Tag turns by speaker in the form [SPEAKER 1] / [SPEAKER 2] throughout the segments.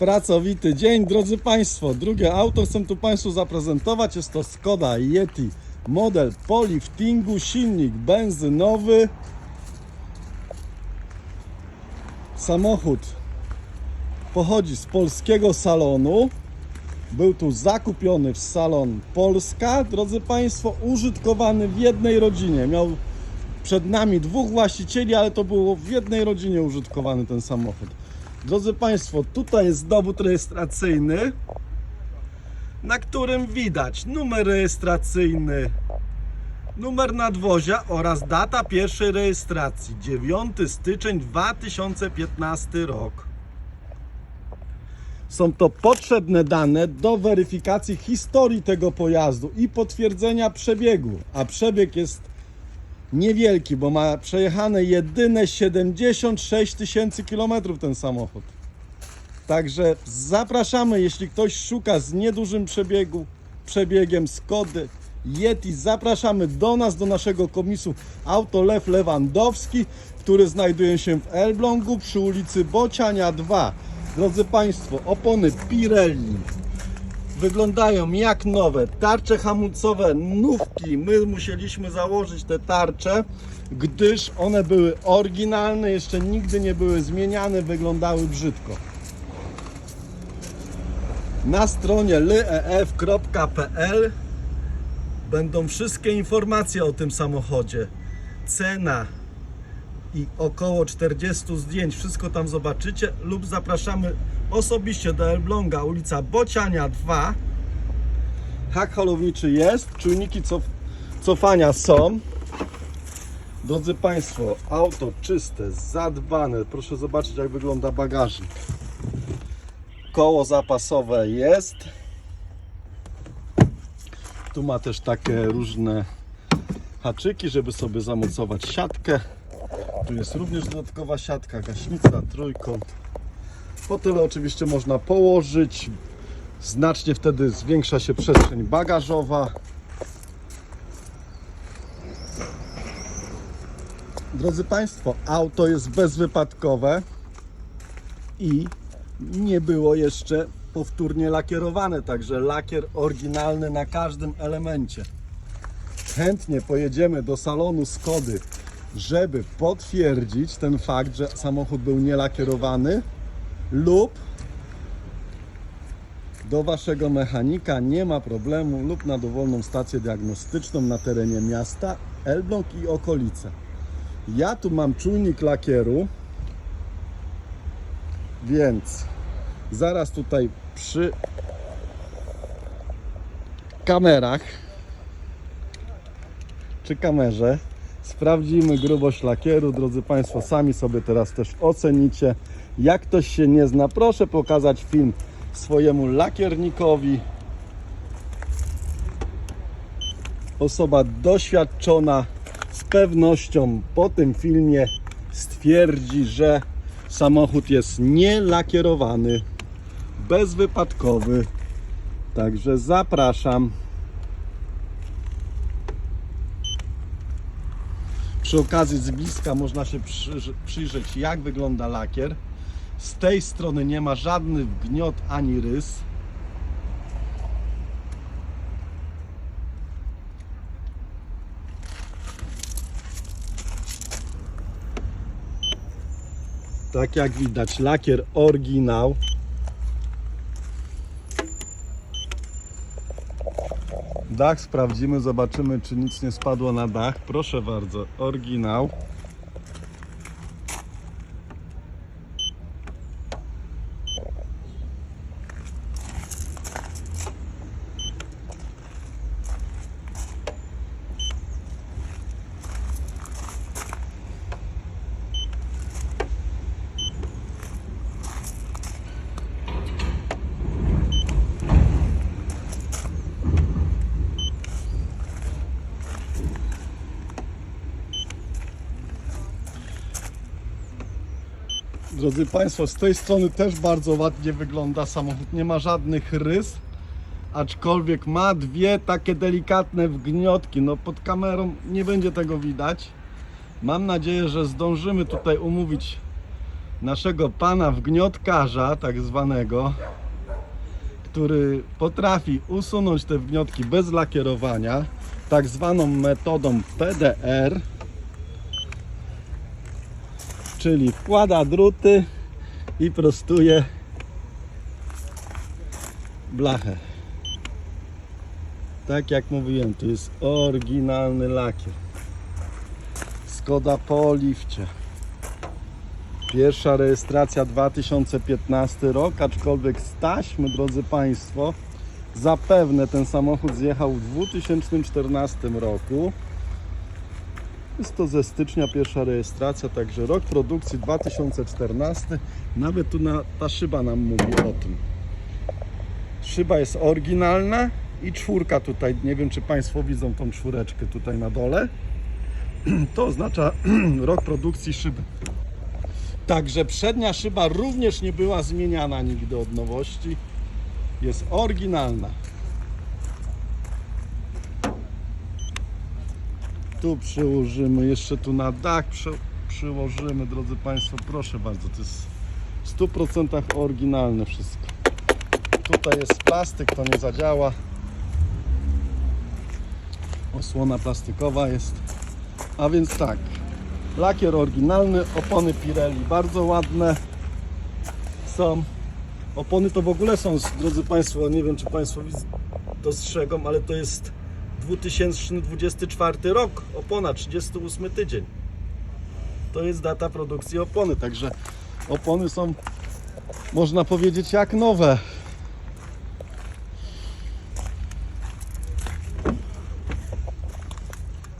[SPEAKER 1] Pracowity dzień, drodzy Państwo. Drugie auto chcę tu Państwu zaprezentować. Jest to Skoda Yeti. Model po liftingu, silnik benzynowy. Samochód pochodzi z polskiego salonu. Był tu zakupiony w salon Polska, drodzy Państwo, użytkowany w jednej rodzinie. Miał przed nami dwóch właścicieli, ale to było w jednej rodzinie użytkowany ten samochód. Drodzy Państwo, tutaj jest dowód rejestracyjny, na którym widać numer rejestracyjny, numer nadwozia oraz data pierwszej rejestracji 9 styczeń 2015 rok. Są to potrzebne dane do weryfikacji historii tego pojazdu i potwierdzenia przebiegu, a przebieg jest niewielki, bo ma przejechane jedyne 76 tysięcy kilometrów ten samochód. Także zapraszamy, jeśli ktoś szuka z niedużym przebiegu, przebiegiem Skody Yeti, zapraszamy do nas, do naszego komisu Auto Lew Lewandowski, który znajduje się w Elblągu przy ulicy Bociania 2. Drodzy Państwo, opony Pirelli, wyglądają jak nowe. Tarcze hamulcowe, nówki. My musieliśmy założyć te tarcze, gdyż one były oryginalne, jeszcze nigdy nie były zmieniane, wyglądały brzydko. Na stronie lyef.pl będą wszystkie informacje o tym samochodzie. Cena i około 40 zdjęć. Wszystko tam zobaczycie lub zapraszamy osobiście do Elbląga, ulica Bociania 2. Hak holowniczy jest, czujniki cof cofania są. Drodzy Państwo, auto czyste, zadbane. Proszę zobaczyć jak wygląda bagażnik. Koło zapasowe jest. Tu ma też takie różne haczyki, żeby sobie zamocować siatkę. Tu jest również dodatkowa siatka, gaśnica, trójkąt. Fotele oczywiście można położyć. Znacznie wtedy zwiększa się przestrzeń bagażowa. Drodzy Państwo, auto jest bezwypadkowe i nie było jeszcze powtórnie lakierowane, także lakier oryginalny na każdym elemencie. Chętnie pojedziemy do salonu Skody, żeby potwierdzić ten fakt, że samochód był nielakierowany lub do waszego mechanika nie ma problemu lub na dowolną stację diagnostyczną na terenie miasta Elbląg i okolice. Ja tu mam czujnik lakieru, więc zaraz tutaj przy kamerach czy kamerze sprawdzimy grubość lakieru. Drodzy Państwo, sami sobie teraz też ocenicie. Jak ktoś się nie zna, proszę pokazać film swojemu lakiernikowi. Osoba doświadczona z pewnością po tym filmie stwierdzi, że samochód jest nielakierowany, bezwypadkowy. Także zapraszam. Przy okazji z bliska można się przyj- przyjrzeć jak wygląda lakier. Z tej strony nie ma żadnych gniot ani rys. Tak jak widać, lakier oryginał. Dach sprawdzimy, zobaczymy czy nic nie spadło na dach. Proszę bardzo, oryginał. Drodzy Państwo, z tej strony też bardzo ładnie wygląda samochód. Nie ma żadnych rys, aczkolwiek ma dwie takie delikatne wgniotki. No pod kamerą nie będzie tego widać. Mam nadzieję, że zdążymy tutaj umówić naszego pana wgniotkarza, tak zwanego, który potrafi usunąć te wgniotki bez lakierowania, tak zwaną metodą PDR, czyli wkłada druty i prostuje blachę. Tak jak mówiłem, to jest oryginalny lakier. Skoda po lifcie. Pierwsza rejestracja 2015 rok, aczkolwiek z taśmy, drodzy Państwo, zapewne ten samochód zjechał w 2014 roku. Jest to ze stycznia pierwsza rejestracja, także rok produkcji 2014. Nawet tu na, ta szyba nam mówi o tym. Szyba jest oryginalna i czwórka tutaj, nie wiem czy Państwo widzą tą czwóreczkę tutaj na dole. To oznacza rok produkcji szyby. Także przednia szyba również nie była zmieniana nigdy od nowości. Jest oryginalna. Tu przyłożymy, jeszcze tu na dach przy, przyłożymy, drodzy Państwo, proszę bardzo, to jest w 100% oryginalne wszystko. Tutaj jest plastyk, to nie zadziała. Osłona plastikowa jest. A więc tak, lakier oryginalny, opony Pirelli bardzo ładne są. Opony to w ogóle są, drodzy Państwo, nie wiem czy Państwo dostrzegą, ale to jest 2024 rok, opona 38 tydzień. To jest data produkcji opony, także opony są, można powiedzieć, jak nowe.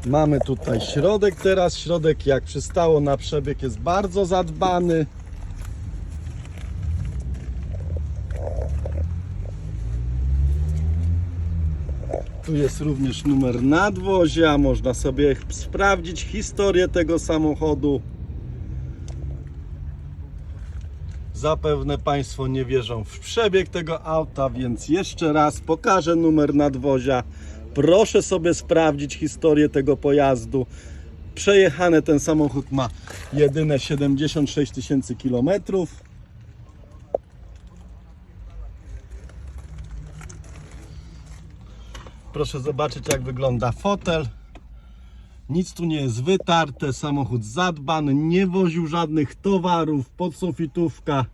[SPEAKER 1] Mamy tutaj środek teraz. Środek jak przystało na przebieg jest bardzo zadbany. Tu jest również numer nadwozia. Można sobie sprawdzić historię tego samochodu. Zapewne Państwo nie wierzą w przebieg tego auta, więc jeszcze raz pokażę numer nadwozia. Proszę sobie sprawdzić historię tego pojazdu. Przejechane ten samochód ma jedyne 76 tysięcy kilometrów. Proszę zobaczyć jak wygląda fotel. Nic tu nie jest wytarte, samochód zadbany, nie woził żadnych towarów, podsufitówka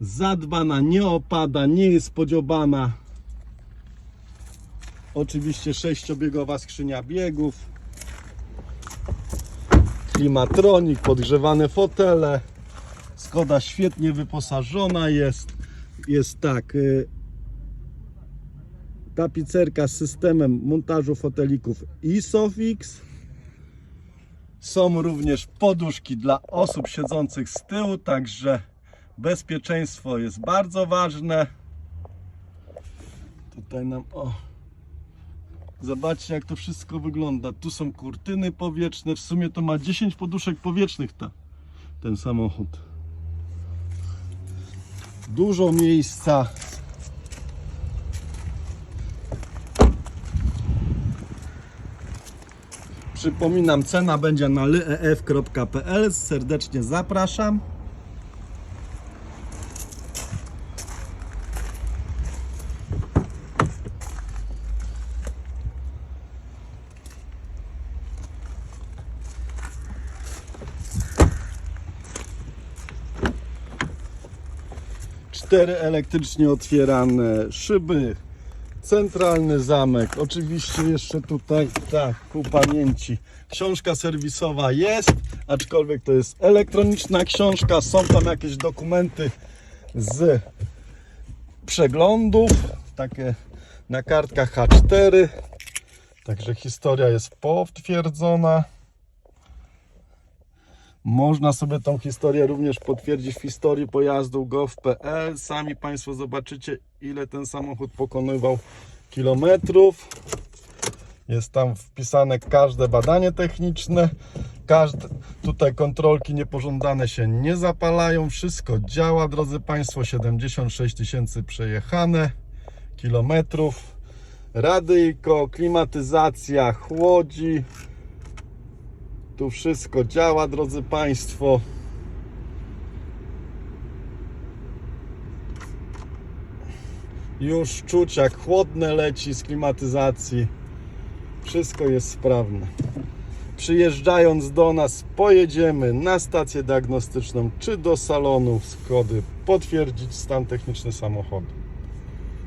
[SPEAKER 1] zadbana, nie opada, nie jest podziobana. Oczywiście sześciobiegowa skrzynia biegów. Klimatronik, podgrzewane fotele. Skoda świetnie wyposażona jest. Jest tak. Tapicerka z systemem montażu fotelików ISOFIX. Są również poduszki dla osób siedzących z tyłu, także bezpieczeństwo jest bardzo ważne. Tutaj nam o Zobaczcie jak to wszystko wygląda. Tu są kurtyny powietrzne. W sumie to ma 10 poduszek powietrznych ta, ten samochód. Dużo miejsca. Przypominam, cena będzie na lyef.pl. Serdecznie zapraszam. Cztery elektrycznie otwierane szyby, centralny zamek. Oczywiście jeszcze tutaj, tak, ku pamięci. Książka serwisowa jest, aczkolwiek to jest elektroniczna książka. Są tam jakieś dokumenty z przeglądów, takie na kartkach H4. Także historia jest potwierdzona. Można sobie tą historię również potwierdzić w historii pojazdu gov.pl. Sami Państwo zobaczycie, ile ten samochód pokonywał kilometrów. Jest tam wpisane każde badanie techniczne. Każde, tutaj kontrolki niepożądane się nie zapalają. Wszystko działa, drodzy Państwo. 76 tysięcy przejechane kilometrów. Radyjko, klimatyzacja, chłodzi. Tu wszystko działa, drodzy Państwo. Już czuć jak chłodne leci z klimatyzacji. Wszystko jest sprawne. Przyjeżdżając do nas, pojedziemy na stację diagnostyczną czy do salonu Skody potwierdzić stan techniczny samochodu.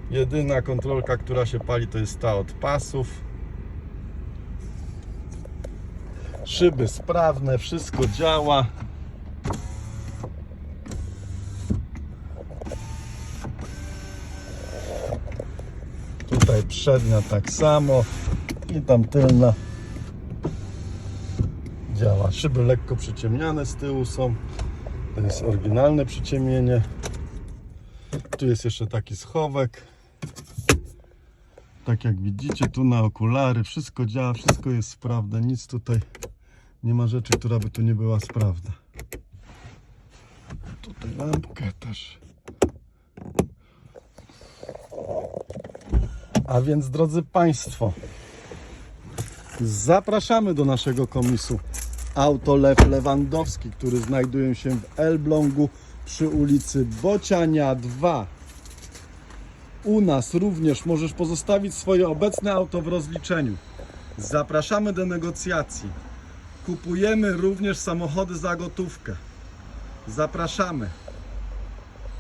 [SPEAKER 1] Jedyna kontrolka, która się pali, to jest ta od pasów. Szyby sprawne, wszystko działa. Tutaj przednia tak samo i tam tylna działa. Szyby lekko przyciemniane z tyłu są. To jest oryginalne przyciemnienie. Tu jest jeszcze taki schowek. Tak jak widzicie, tu na okulary wszystko działa, wszystko jest sprawne. Nic tutaj nie ma rzeczy, która by tu nie była sprawna. Tutaj lampkę też. A więc, drodzy Państwo, zapraszamy do naszego komisu Autolew Lewandowski, który znajduje się w Elblągu przy ulicy Bociania 2. U nas również możesz pozostawić swoje obecne auto w rozliczeniu. Zapraszamy do negocjacji. Kupujemy również samochody za gotówkę. Zapraszamy.